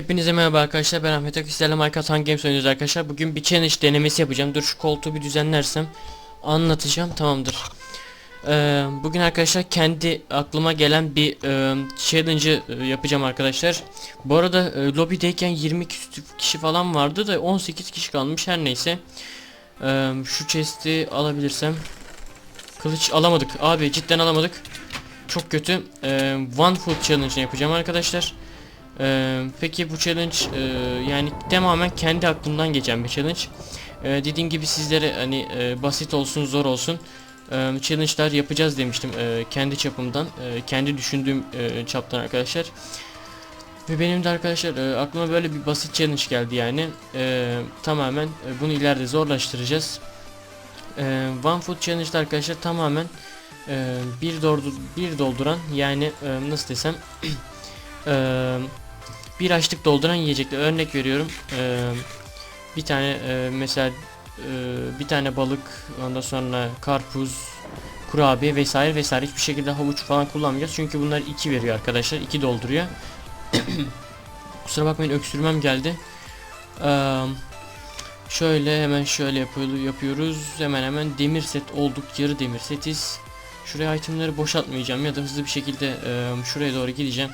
Hepinize merhaba arkadaşlar ben Ahmet Akış sizlerle Minecraft Hunger Games oynuyoruz arkadaşlar. Bugün bir challenge denemesi yapacağım. Dur şu koltuğu bir düzenlersem Anlatacağım tamamdır. Ee, Bugün arkadaşlar kendi aklıma gelen bir e, challenge'ı e, yapacağım arkadaşlar. Bu arada e, lobideyken 20 küsur kişi falan vardı da 18 kişi kalmış her neyse. Ee, Şu chest'i alabilirsem. Kılıç alamadık. Abi cidden alamadık. Çok kötü. Ee, One Food Challenge'ını yapacağım arkadaşlar ee, peki bu challenge e, yani tamamen kendi aklımdan geçen bir challenge. Ee, dediğim gibi sizlere hani e, basit olsun zor olsun e, challenge'lar yapacağız demiştim e, kendi çapımdan e, kendi düşündüğüm e, çaptan arkadaşlar. Ve benim de arkadaşlar e, aklıma böyle bir basit challenge geldi yani E, tamamen e, bunu ileride zorlaştıracağız. E, One Food Challenge'da arkadaşlar tamamen e, bir, doldu, bir dolduran yani e, nasıl desem e, bir açlık dolduran yiyecekler. Örnek veriyorum Ee, bir tane e, mesela e, bir tane balık ondan sonra karpuz kurabiye vesaire vesaire hiçbir şekilde havuç falan kullanmayacağız. Çünkü bunlar iki veriyor arkadaşlar iki dolduruyor. Kusura bakmayın öksürmem geldi. Ee, şöyle hemen şöyle yapıyor- yapıyoruz. Hemen hemen demir set olduk yarı demir setiz. Şuraya itemleri boşaltmayacağım ya da hızlı bir şekilde e, şuraya doğru gideceğim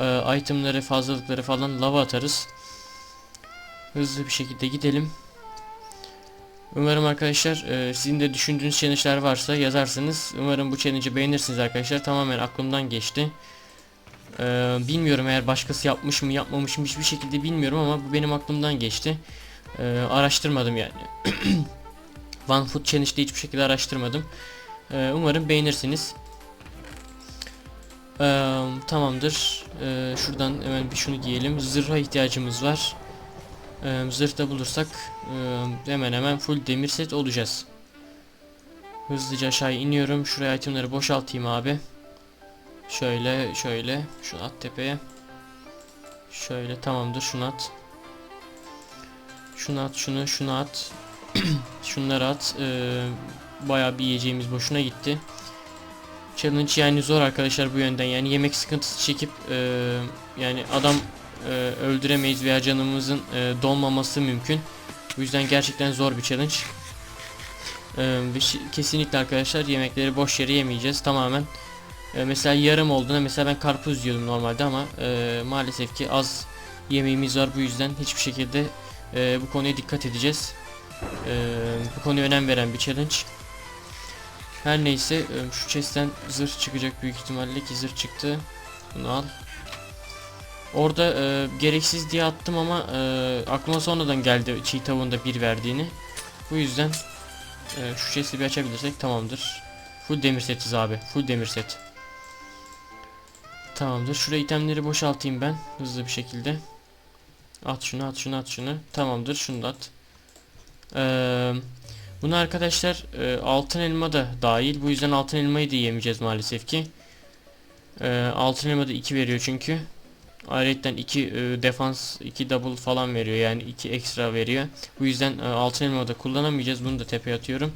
e, itemleri fazlalıkları falan lava atarız. Hızlı bir şekilde gidelim. Umarım arkadaşlar e, sizin de düşündüğünüz challenge'lar varsa yazarsınız. Umarım bu challenge'ı beğenirsiniz arkadaşlar. Tamamen aklımdan geçti. E, bilmiyorum eğer başkası yapmış mı yapmamış mı hiçbir şekilde bilmiyorum ama bu benim aklımdan geçti. E, araştırmadım yani. One Food Challenge'da hiçbir şekilde araştırmadım. E, umarım beğenirsiniz. Ee, tamamdır. Ee, şuradan hemen bir şunu giyelim. Zırha ihtiyacımız var. Ee, zırh da bulursak e, hemen hemen full demir set olacağız. Hızlıca aşağı iniyorum. Şuraya itemleri boşaltayım abi. Şöyle şöyle. Şunu at tepeye. Şöyle tamamdır şunu at. Şunu at şunu şunu at. Şunları at. Ee, bayağı bir yiyeceğimiz boşuna gitti. Challenge yani zor arkadaşlar bu yönden yani yemek sıkıntısı çekip e, yani adam e, öldüremeyiz veya canımızın e, dolmaması mümkün. Bu yüzden gerçekten zor bir challenge. E, ve kesinlikle arkadaşlar yemekleri boş yere yemeyeceğiz tamamen. E, mesela yarım olduğunda mesela ben karpuz yiyordum normalde ama e, maalesef ki az yemeğimiz var bu yüzden hiçbir şekilde e, bu konuya dikkat edeceğiz. E, bu konuya önem veren bir challenge. Her neyse e, şu chest'ten zırh çıkacak büyük ihtimalle ki zırh çıktı. Bunu al. Orada e, gereksiz diye attım ama e, aklıma sonradan geldi çiğ tavuğun da bir verdiğini. Bu yüzden e, şu chest'i bir açabilirsek tamamdır. Full demir setiz abi. Full demir set. Tamamdır. Şuraya itemleri boşaltayım ben hızlı bir şekilde. At şunu at şunu at şunu. Tamamdır şunu da at. Eee bunu arkadaşlar e, altın elma da dahil. Bu yüzden altın elmayı da yiyemeyeceğiz maalesef ki. E, altın elma da 2 veriyor çünkü. Ayrıca 2 e, defans 2 double falan veriyor yani 2 ekstra veriyor. Bu yüzden e, altın elma da kullanamayacağız. Bunu da tepeye atıyorum.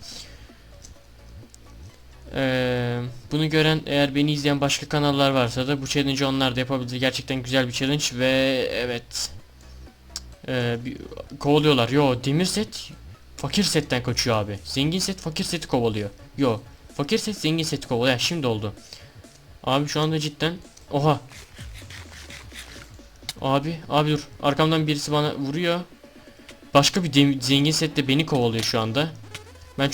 E, bunu gören eğer beni izleyen başka kanallar varsa da bu challenge'ı onlar da yapabilir. Gerçekten güzel bir challenge ve evet. E, bir, kovalıyorlar. Yo demir set Fakir setten kaçıyor abi. Zengin set fakir seti kovalıyor. Yo. Fakir set zengin seti kovalıyor. Şimdi oldu. Abi şu anda cidden. Oha. Abi. Abi dur. Arkamdan birisi bana vuruyor. Başka bir zengin set de beni kovalıyor şu anda. Ben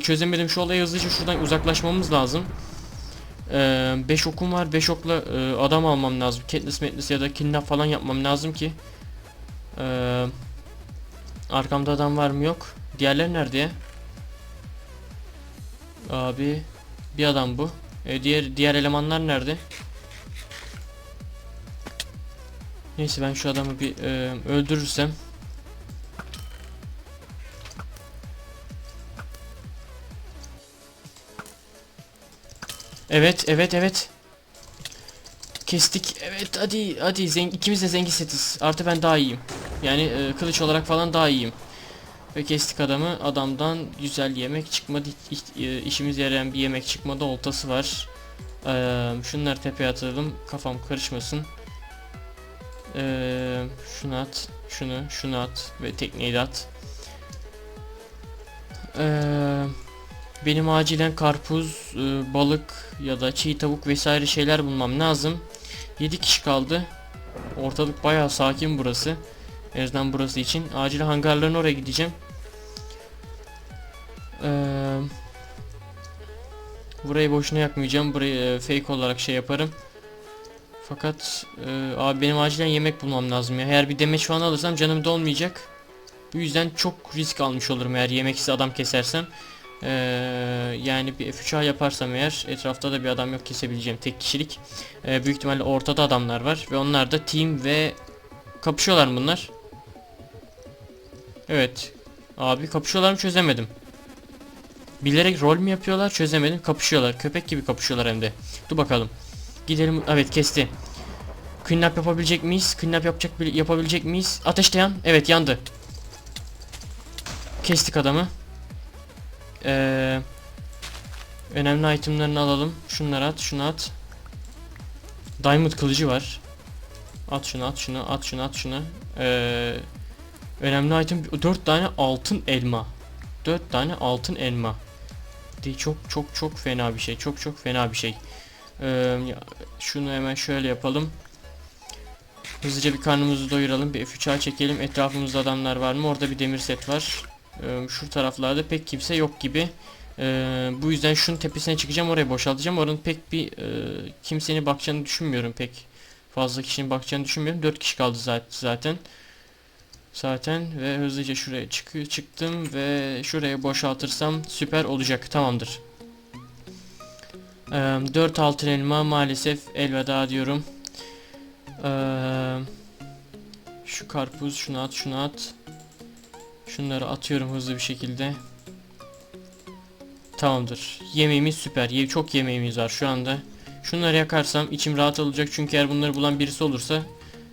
çözemedim şu olayı hızlıca şuradan uzaklaşmamız lazım. 5 okum var. 5 okla e, adam almam lazım. Katniss Matniss ya da kidnap falan yapmam lazım ki. Eee Arkamda adam var mı yok. Diğerleri nerede? Abi bir adam bu. E, diğer diğer elemanlar nerede? Neyse ben şu adamı bir e, öldürürsem Evet, evet, evet. Kestik. Evet, hadi, hadi. Zeng ikimiz de zengin setiz. Artı ben daha iyiyim. Yani e, kılıç olarak falan daha iyiyim. Ve kestik adamı. Adamdan güzel yemek çıkmadı. E, işimiz yarayan bir yemek çıkmadı. Oltası var. Ee, şunları tepeye atalım. Kafam karışmasın. Ee, şunu at, şunu, şunu at ve tekneyi de at. Ee, benim acilen karpuz, e, balık ya da çiğ tavuk vesaire şeyler bulmam lazım. 7 kişi kaldı. Ortalık bayağı sakin burası. En azından burası için. Acil hangarların oraya gideceğim. Ee, burayı boşuna yakmayacağım. Burayı e, fake olarak şey yaparım. Fakat e, abi benim acilen yemek bulmam lazım ya. Eğer bir demeç falan alırsam canım dolmayacak. Bu yüzden çok risk almış olurum eğer yemeksiz adam kesersem. Ee, yani bir F3A yaparsam eğer etrafta da bir adam yok kesebileceğim tek kişilik. Ee, büyük ihtimalle ortada adamlar var ve onlar da team ve kapışıyorlar bunlar. Evet. Abi kapışıyorlar mı çözemedim. Bilerek rol mü yapıyorlar çözemedim. Kapışıyorlar. Köpek gibi kapışıyorlar hem de. Dur bakalım. Gidelim. Evet kesti. Clean up yapabilecek miyiz? Clean up yapacak yapabilecek miyiz? Ateşte yan. Evet yandı. Kestik adamı. Ee, önemli itemlerini alalım. Şunları at, şunu at. Diamond kılıcı var. At şunu, at şunu, at şunu, at şunu. Ee, önemli item 4 tane altın elma. 4 tane altın elma. De çok çok çok fena bir şey. Çok çok fena bir şey. Ee, şunu hemen şöyle yapalım. Hızlıca bir karnımızı doyuralım. Bir F3'a çekelim. Etrafımızda adamlar var mı? Orada bir demir set var. Ee, şu taraflarda pek kimse yok gibi. Ee, bu yüzden şunun tepesine çıkacağım. Oraya boşaltacağım. Oranın pek bir e, kimsenin bakacağını düşünmüyorum pek. Fazla kişinin bakacağını düşünmüyorum. 4 kişi kaldı zaten. Zaten ve hızlıca şuraya çıkıyor çıktım ve şuraya boşaltırsam süper olacak. Tamamdır. Ee, 4 altın elma maalesef elveda diyorum. Ee, şu karpuz şunu at şunu at. Şunları atıyorum hızlı bir şekilde. Tamamdır. Yemeğimiz süper. Çok yemeğimiz var şu anda. Şunları yakarsam içim rahat olacak çünkü eğer bunları bulan birisi olursa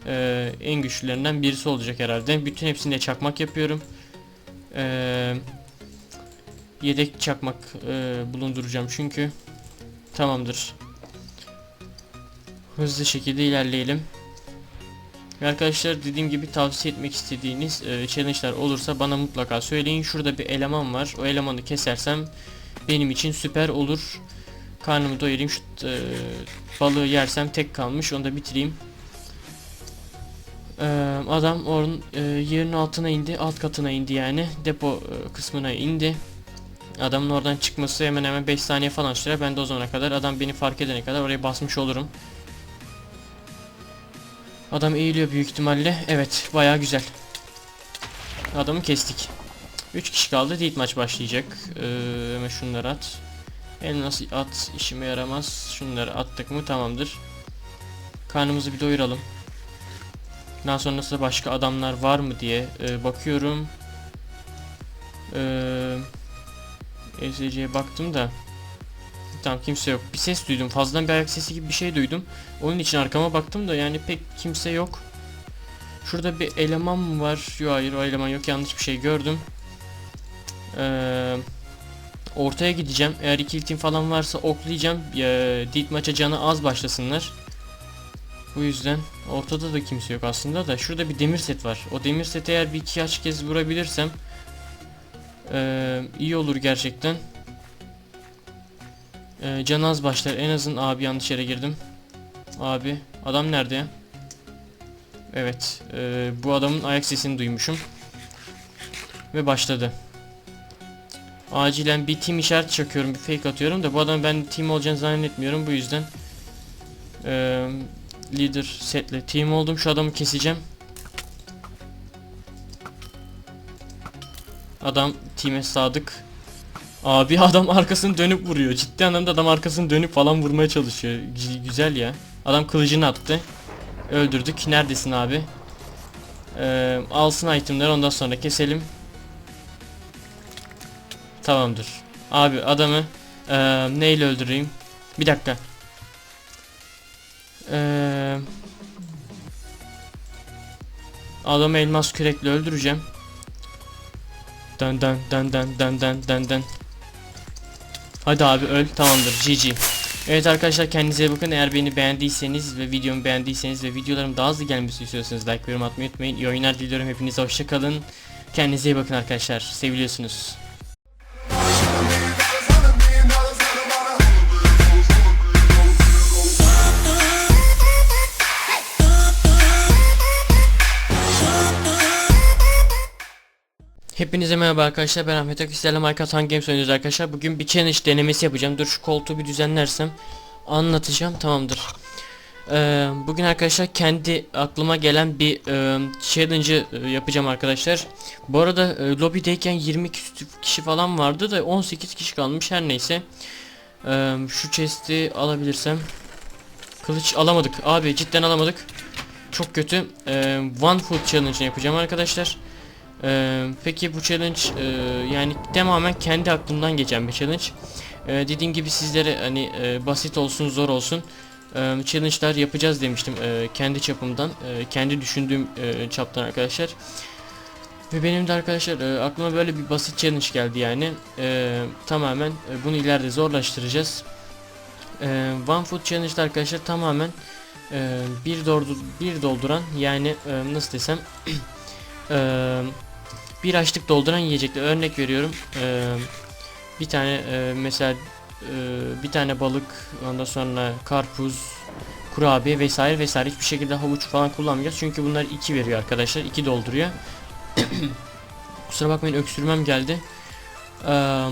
e, en güçlülerinden birisi olacak herhalde. Bütün hepsinde çakmak yapıyorum. E, yedek çakmak e, bulunduracağım çünkü. Tamamdır. Hızlı şekilde ilerleyelim. Arkadaşlar dediğim gibi tavsiye etmek istediğiniz e, challenge'lar olursa bana mutlaka söyleyin. Şurada bir eleman var. O elemanı kesersem benim için süper olur. Karnımı doyurayım. Şu e, balığı yersem tek kalmış. Onu da bitireyim. E, adam onun e, altına indi. Alt katına indi yani. Depo e, kısmına indi. Adamın oradan çıkması hemen hemen 5 saniye falan sürer. Ben de o zamana kadar adam beni fark edene kadar oraya basmış olurum. Adam eğiliyor büyük ihtimalle. Evet baya güzel. Adamı kestik. 3 kişi kaldı. Deat maç başlayacak. Ee, şunları at. El nasıl at işime yaramaz. Şunları attık mı tamamdır. Karnımızı bir doyuralım. Daha sonrasında başka adamlar var mı diye e, bakıyorum. Eee ESC'ye baktım da Tamam kimse yok. Bir ses duydum. Fazladan bir ayak sesi gibi bir şey duydum. Onun için arkama baktım da yani pek kimse yok. Şurada bir eleman mı var? Yok hayır o eleman yok. Yanlış bir şey gördüm. Ee, ortaya gideceğim. Eğer iki iltim falan varsa oklayacağım. Ee, Deep maça canı az başlasınlar. Bu yüzden ortada da kimse yok aslında da. Şurada bir demir set var. O demir seti eğer bir iki aç kez vurabilirsem ee, iyi olur gerçekten. Ee, can az başlar. En azın abi yanlış yere girdim. Abi adam nerede? Evet. E, bu adamın ayak sesini duymuşum. Ve başladı. Acilen bir team işaret çakıyorum. Bir fake atıyorum da bu adam ben team olacağını zannetmiyorum. Bu yüzden e, leader setle team oldum. Şu adamı keseceğim. Adam team'e sadık. Abi adam arkasını dönüp vuruyor. Ciddi anlamda adam arkasını dönüp falan vurmaya çalışıyor. G güzel ya. Adam kılıcını attı. Öldürdük. Neredesin abi? Ee, alsın itemleri ondan sonra keselim. Tamamdır. Abi adamı e, neyle öldüreyim? Bir dakika. Ee, adamı elmas kürekle öldüreceğim. Dön dön dön dön dön dön dön dön. Hadi abi öl tamamdır GG. Evet arkadaşlar kendinize iyi bakın. Eğer beni beğendiyseniz ve videomu beğendiyseniz ve videolarım daha hızlı gelmesini istiyorsanız like ve yorum atmayı unutmayın. İyi oyunlar diliyorum. Hepinize hoşça kalın. Kendinize iyi bakın arkadaşlar. Seviliyorsunuz. Hepinize merhaba arkadaşlar ben Ahmet Ak sizlerle Minecraft Hunger Games oynuyoruz arkadaşlar. Bugün bir challenge denemesi yapacağım. Dur şu koltuğu bir düzenlersem Anlatacağım tamamdır. Ee, Bugün arkadaşlar kendi aklıma gelen bir e, challenge'ı e, yapacağım arkadaşlar. Bu arada e, lobideyken 20 küsü- kişi falan vardı da 18 kişi kalmış her neyse. Ee, Şu chest'i alabilirsem. Kılıç alamadık. Abi cidden alamadık. Çok kötü. Ee, One Food Challenge'ını yapacağım arkadaşlar ee, peki bu challenge e, yani tamamen kendi aklımdan geçen bir challenge. Ee, dediğim gibi sizlere hani e, basit olsun zor olsun e, challenge'lar yapacağız demiştim e, kendi çapımdan, e, kendi düşündüğüm e, çaptan arkadaşlar. Ve benim de arkadaşlar e, aklıma böyle bir basit challenge geldi yani. E, tamamen e, bunu ileride zorlaştıracağız. E, One Food Challenge'da arkadaşlar tamamen e, bir, doldur bir dolduran yani e, nasıl desem Eee bir açlık dolduran yiyecekler. Örnek veriyorum. Eee bir tane eee, mesela eee, bir tane balık, ondan sonra karpuz, kurabiye vesaire vesaire hiçbir şekilde havuç falan kullanmayacağız. Çünkü bunlar 2 veriyor arkadaşlar. 2 dolduruyor. Kusura bakmayın öksürmem geldi. Eee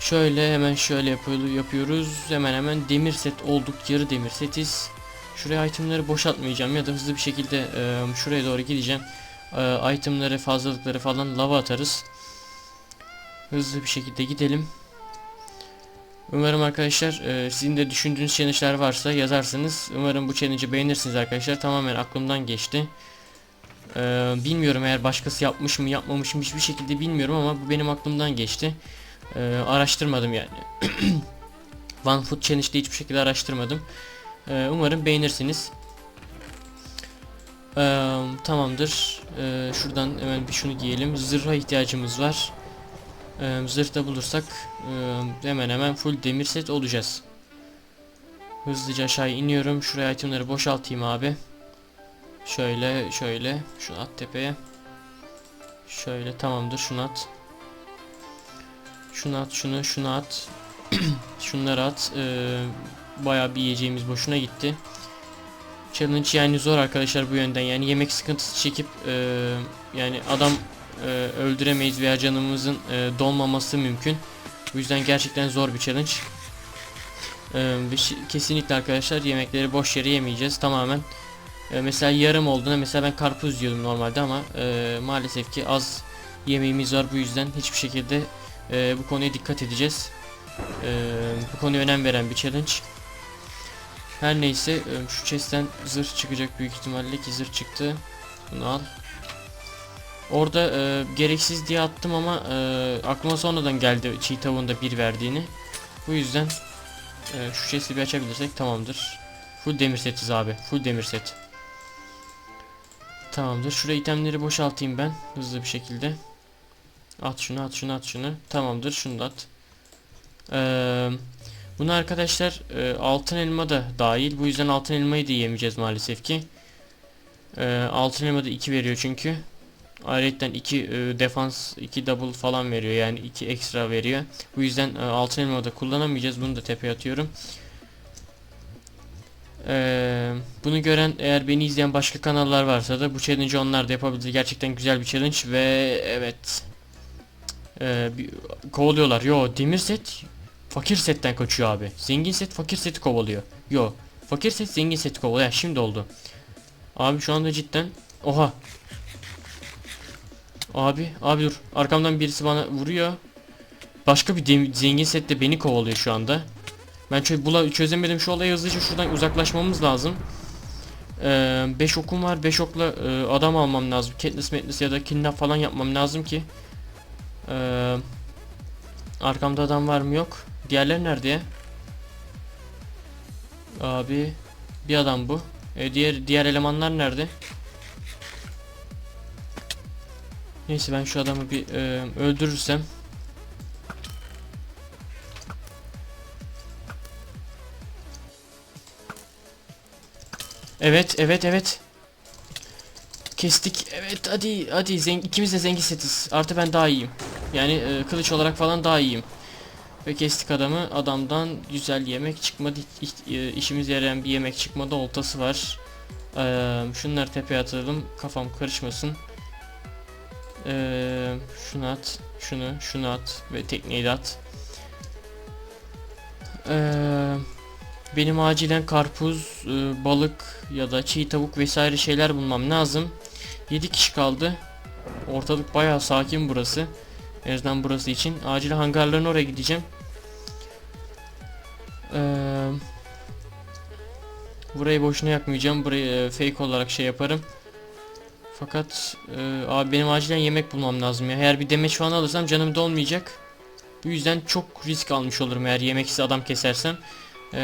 şöyle hemen şöyle yapıyor- yapıyoruz. Hemen hemen demir set olduk. Yarı demir setiz. Şuraya itemleri boşaltmayacağım ya da hızlı bir şekilde eee, şuraya doğru gideceğim e, itemleri fazlalıkları falan lava atarız. Hızlı bir şekilde gidelim. Umarım arkadaşlar e, sizin de düşündüğünüz challenge'lar varsa yazarsınız. Umarım bu challenge'ı beğenirsiniz arkadaşlar. Tamamen aklımdan geçti. E, bilmiyorum eğer başkası yapmış mı yapmamış mı hiçbir şekilde bilmiyorum ama bu benim aklımdan geçti. E, araştırmadım yani. One Food Challenge'da hiçbir şekilde araştırmadım. E, umarım beğenirsiniz. Eee, tamamdır. Eee, şuradan hemen bir şunu giyelim. Zırha ihtiyacımız var. Eee zırh da bulursak eee, hemen hemen full demir set olacağız. Hızlıca aşağı iniyorum. Şuraya itemleri boşaltayım abi. Şöyle şöyle. Şunu at tepeye. Şöyle tamamdır şunu at. Şunu at şunu şunu at. Şunları at. Eee bayağı bir yiyeceğimiz boşuna gitti. Challenge yani zor arkadaşlar bu yönden yani yemek sıkıntısı çekip e, yani adam e, öldüremeyiz veya canımızın e, dolmaması mümkün. Bu yüzden gerçekten zor bir challenge. E, kesinlikle arkadaşlar yemekleri boş yere yemeyeceğiz tamamen. E, mesela yarım olduğunda mesela ben karpuz yiyordum normalde ama e, maalesef ki az yemeğimiz var bu yüzden hiçbir şekilde e, bu konuya dikkat edeceğiz. E, bu konuya önem veren bir challenge. Her neyse e, şu chest'ten zırh çıkacak büyük ihtimalle ki zırh çıktı. Bunu al. Orada e, gereksiz diye attım ama e, aklıma sonradan geldi çiğ tavuğun bir verdiğini. Bu yüzden e, şu chest'i bir açabilirsek tamamdır. Full demir setiz abi. Full demir set. Tamamdır. Şuraya itemleri boşaltayım ben hızlı bir şekilde. At şunu at şunu at şunu. Tamamdır şunu da at. Eee Buna arkadaşlar e, altın elma da dahil. Bu yüzden altın elmayı da yiyemeyeceğiz maalesef ki. E, altın elma da 2 veriyor çünkü. Ayrıca 2 e, defans 2 double falan veriyor yani 2 ekstra veriyor. Bu yüzden e, altın elma da kullanamayacağız. Bunu da tepeye atıyorum. E, bunu gören eğer beni izleyen başka kanallar varsa da bu challenge'ı onlar da yapabilir. Gerçekten güzel bir challenge ve evet. E, bir, kovalıyorlar. Yo demir set Fakir setten kaçıyor abi. Zengin set fakir seti kovalıyor. Yo. Fakir set zengin seti kovalıyor. Şimdi oldu. Abi şu anda cidden. Oha. Abi abi dur. Arkamdan birisi bana vuruyor. Başka bir zengin set de beni kovalıyor şu anda. Ben çö çözemedim şu olayı hızlıca şuradan uzaklaşmamız lazım. 5 okum var. 5 okla e, adam almam lazım. Katniss Matniss ya da kidnap falan yapmam lazım ki. Eee Arkamda adam var mı yok. Diğerleri nerede ya? Abi bir adam bu. E, diğer diğer elemanlar nerede? Neyse ben şu adamı bir e, öldürürsem Evet, evet, evet. Kestik. Evet, hadi, hadi. Zeng ikimiz de zengin setiz. Artı ben daha iyiyim. Yani e, kılıç olarak falan daha iyiyim. Ve kestik adamı. Adamdan güzel yemek çıkmadı. E, işimize yarayan bir yemek çıkmadı. Oltası var. Ee, şunları tepeye atalım. Kafam karışmasın. Ee, şunu at. Şunu, şunu at. Ve tekneyi de at. Ee, benim acilen karpuz, e, balık ya da çiğ tavuk vesaire şeyler bulmam lazım. 7 kişi kaldı. Ortalık bayağı sakin burası. En azından burası için. Acil hangarların oraya gideceğim. Burayı boşuna yakmayacağım. Burayı e, fake olarak şey yaparım. Fakat e, abi benim acilen yemek bulmam lazım ya. Eğer bir demeç falan alırsam canım dolmayacak. Bu yüzden çok risk almış olurum eğer yemeksiz adam kesersem. Ee,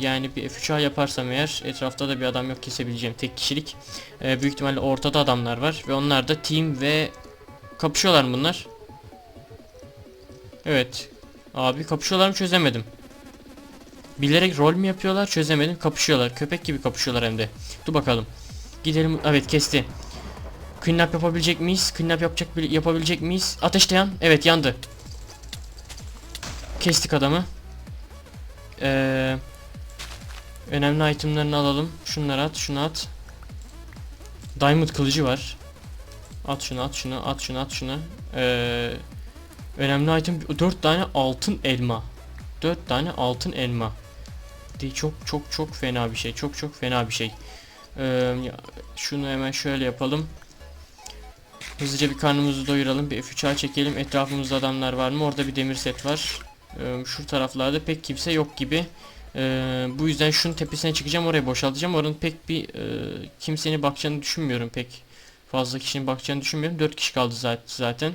yani bir F3A yaparsam eğer etrafta da bir adam yok kesebileceğim tek kişilik. Ee, büyük ihtimalle ortada adamlar var ve onlar da team ve kapışıyorlar bunlar? Evet. Abi kapışıyorlar mı çözemedim. Bilerek rol mü yapıyorlar çözemedim. Kapışıyorlar. Köpek gibi kapışıyorlar hem de. Dur bakalım. Gidelim. Evet kesti. Clean up yapabilecek miyiz? Clean up yapacak yapabilecek miyiz? Ateşleyen. Evet yandı. Kestik adamı. Ee, önemli itemlerini alalım. Şunları at, şunu at. Diamond kılıcı var. At şunu, at şunu, at şunu, at şunu. Ee, önemli item 4 tane altın elma. 4 tane altın elma. De çok çok çok fena bir şey. Çok çok fena bir şey. Ee, şunu hemen şöyle yapalım. Hızlıca bir karnımızı doyuralım. Bir F3'a çekelim. Etrafımızda adamlar var mı? Orada bir demir set var. Ee, şu taraflarda pek kimse yok gibi. Ee, bu yüzden şunun tepesine çıkacağım. Oraya boşaltacağım. Oranın pek bir e, kimsenin bakacağını düşünmüyorum pek. Fazla kişinin bakacağını düşünmüyorum. 4 kişi kaldı za- zaten.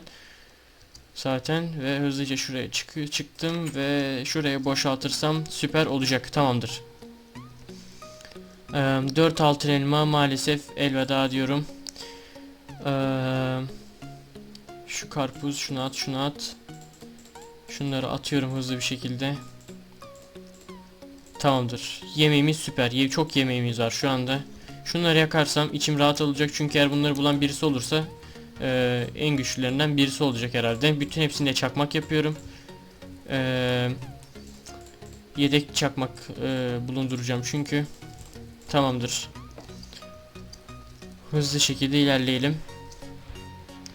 Zaten ve hızlıca şuraya çıkıyor çıktım ve şuraya boşaltırsam süper olacak. Tamamdır. Ee, 4 altın elma maalesef elveda diyorum. Ee, şu karpuz şunu at şunu at. Şunları atıyorum hızlı bir şekilde. Tamamdır. Yemeğimiz süper. Ye çok yemeğimiz var şu anda. Şunları yakarsam içim rahat olacak çünkü eğer bunları bulan birisi olursa eee, en güçlülerinden birisi olacak herhalde. Bütün hepsinde çakmak yapıyorum. Eee, yedek çakmak eee, bulunduracağım çünkü. Tamamdır. Hızlı şekilde ilerleyelim.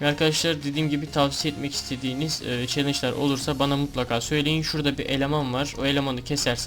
Arkadaşlar dediğim gibi tavsiye etmek istediğiniz e, challenge'lar olursa bana mutlaka söyleyin. Şurada bir eleman var. O elemanı kesersem